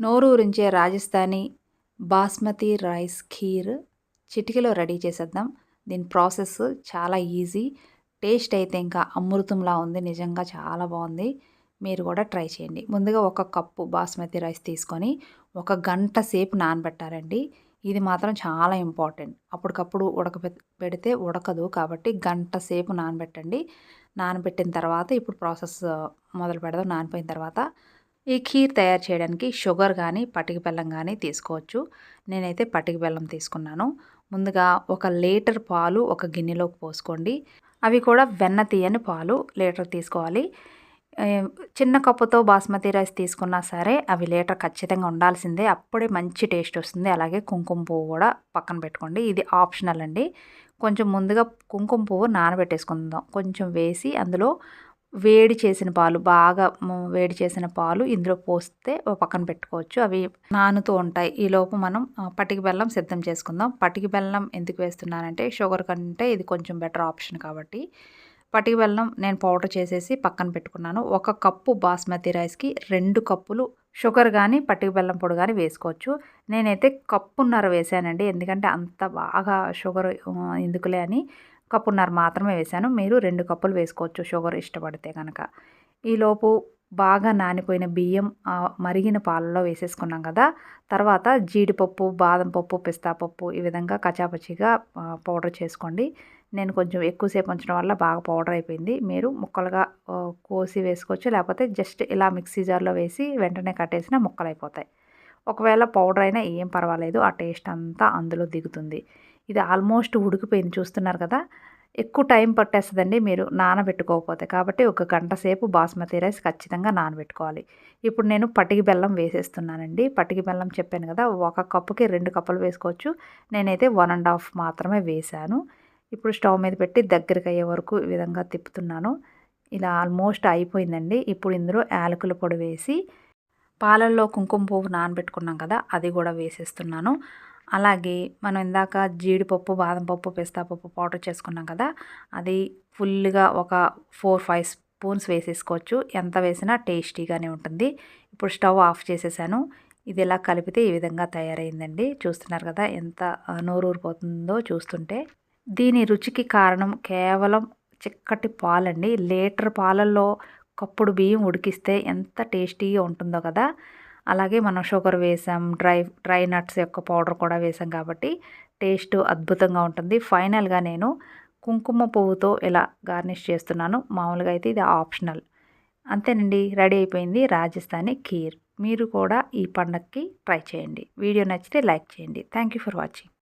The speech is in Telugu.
నోరూరించే రాజస్థానీ బాస్మతి రైస్ ఖీర్ చిటికలో రెడీ చేసేద్దాం. దీని ప్రాసెస్ చాలా ఈజీ. టేస్ట్ అయితే ఇంకా అమృతంలా ఉంది. నిజంగా చాలా బాగుంది. మీరు కూడా ట్రై చేయండి. ముందుగా ఒక కప్పు బాస్మతి రైస్ తీసుకొని ఒక గంట సేపు నానబెట్టారండి ఇది మాత్రం చాలా ఇంపార్టెంట్. అప్పటికప్పుడు ఉడక పెడితే ఉడకదు కాబట్టి గంట సేపు నానబెట్టండి. నానబెట్టిన తర్వాత ఇప్పుడు ప్రాసెస్ మొదలు పెడదాం. నానిపోయిన తర్వాత ఈ ఖీర్ తయారు చేయడానికి షుగర్ కానీ పటిక బెల్లం కానీ తీసుకోవచ్చు. నేనైతే పటిక బెల్లం తీసుకున్నాను. ముందుగా ఒక లీటర్ పాలు ఒక గిన్నెలోకి పోసుకోండి. అవి కూడా వెన్న తీయని పాలు లీటర్ తీసుకోవాలి. చిన్న కప్పుతో బాస్మతి రైస్ తీసుకున్నా సరే అవి లీటర్ ఖచ్చితంగా ఉండాల్సిందే. అప్పుడే మంచి టేస్ట్ వస్తుంది. అలాగే కుంకుమ పువ్వు కూడా పక్కన పెట్టుకోండి. ఇది ఆప్షనల్ అండి. కొంచెం ముందుగా కుంకుమ పువ్వు నానబెట్టేసుకుందాం. కొంచెం వేసి అందులో వేడి చేసిన పాలు బాగా వేడి చేసిన పాలు ఇందులో పోస్తే పక్కన పెట్టుకోవచ్చు. అవి నానుతూ ఉంటాయి. ఈలోపు మనం పటికి బెల్లం సిద్ధం చేసుకుందాం. పటికి బెల్లం ఎందుకు వేస్తున్నానంటే షుగర్ కంటే ఇది కొంచెం బెటర్ ఆప్షన్ కాబట్టి. పటికి బెల్లం నేను పౌడర్ చేసేసి పక్కన పెట్టుకున్నాను. ఒక కప్పు బాస్మతి రైస్కి రెండు కప్పులు షుగర్ కానీ పట్టిక బెల్లం పొడి కానీ వేసుకోవచ్చు. నేనైతే కప్పున్నర వేసానండి. ఎందుకంటే అంత బాగా షుగర్ ఎందుకులే అని కప్పున్నర మాత్రమే వేసాను మీరు రెండు కప్పులు వేసుకోవచ్చు. షుగర్ ఇష్టపడితే కనుక ఈలోపు బాగా నానిపోయిన బియ్యం మరిగిన పాలలో వేసేసుకున్నాం కదా. తర్వాత జీడిపప్పు బాదం పప్పు పిస్తా పప్పు ఈ విధంగా కచాపచిగా పౌడర్ చేసుకోండి. నేను కొంచెం ఎక్కువసేపు ఉంచడం వల్ల బాగా పౌడర్ అయిపోయింది. మీరు ముక్కలుగా కోసి వేసుకోవచ్చు. లేకపోతే జస్ట్ ఇలా మిక్సీ జార్లో వేసి వెంటనే కట్టేసిన ముక్కలు అయిపోతాయి ఒకవేళ పౌడర్ అయినా ఏం పర్వాలేదు ఆ టేస్ట్ అంతా అందులో దిగుతుంది. ఇది ఆల్మోస్ట్ ఉడికిపోయింది చూస్తున్నారు కదా? ఎక్కువ టైం పట్టేస్తుందండి మీరు నానబెట్టుకోకపోతే. కాబట్టి ఒక గంట సేపు బాస్మతి రైస్ ఖచ్చితంగా నానబెట్టుకోవాలి. ఇప్పుడు నేను పటికి బెల్లం వేసేస్తున్నానండి. పటికి బెల్లం చెప్పాను కదా ఒక కప్పుకి రెండు కప్పులు వేసుకోవచ్చు. నేనైతే వన్ అండ్ హాఫ్ మాత్రమే వేశాను. ఇప్పుడు స్టవ్ మీద పెట్టి దగ్గరికి అయ్యే వరకు ఈ విధంగా తిప్పుతున్నాను. ఇలా ఆల్మోస్ట్ అయిపోయిందండి. ఇప్పుడు ఇందులో యాలకుల పొడి వేసి పాలల్లో కుంకుమ పువ్వు నానబెట్టుకున్నాం కదా అది కూడా వేసేస్తున్నాను. అలాగే మనం ఇందాక జీడిపప్పు బాదం పప్పు పిస్తా పప్పు పౌడర్ చేసుకున్నాం కదా అది ఫుల్గా ఒక ఫోర్ ఫైవ్ స్పూన్స్ వేసేసుకోవచ్చు. ఎంత వేసినా టేస్టీగానే ఉంటుంది. ఇప్పుడు స్టవ్ ఆఫ్ చేసేసాను. ఇది ఇలా కలిపితే ఈ విధంగా తయారైందండి. చూస్తున్నారు కదా ఎంత నోరూరిపోతుందో చూస్తుంటే. దీని రుచికి కారణం కేవలం చిక్కటి పాలండి. లీటర్ పాలల్లో కప్పుడు బియ్యం ఉడికిస్తే ఎంత టేస్టీగా ఉంటుందో కదా. అలాగే మనం షుగర్ వేసాం డ్రై డ్రై నట్స్ యొక్క పౌడర్ కూడా వేసాం కాబట్టి టేస్ట్ అద్భుతంగా ఉంటుంది. ఫైనల్గా నేను కుంకుమ పువ్వుతో ఇలా గార్నిష్ చేస్తున్నాను. మామూలుగా అయితే ఇది ఆప్షనల్. అంతేనండి రెడీ అయిపోయింది రాజస్థానీ ఖీర్. మీరు కూడా ఈ పండగకి ట్రై చేయండి. వీడియో నచ్చితే లైక్ చేయండి. Thank you for watching.